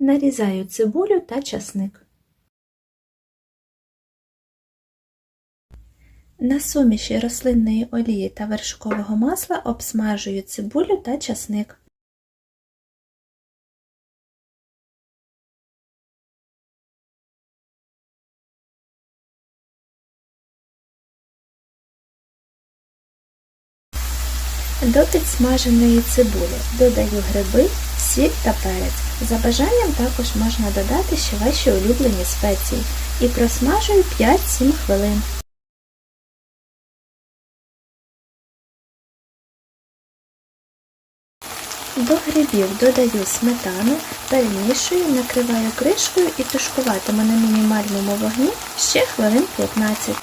Нарізаю цибулю та часник. На суміші рослинної олії та вершкового масла обсмажую цибулю та часник. До підсмаженої цибулі додаю гриби, сіль та перець. За бажанням також можна додати ще ваші улюблені спеції і просмажую 5-7 хвилин. До грибів додаю сметану, перемішую, накриваю кришкою і тушкуватиму на мінімальному вогні ще хвилин 15.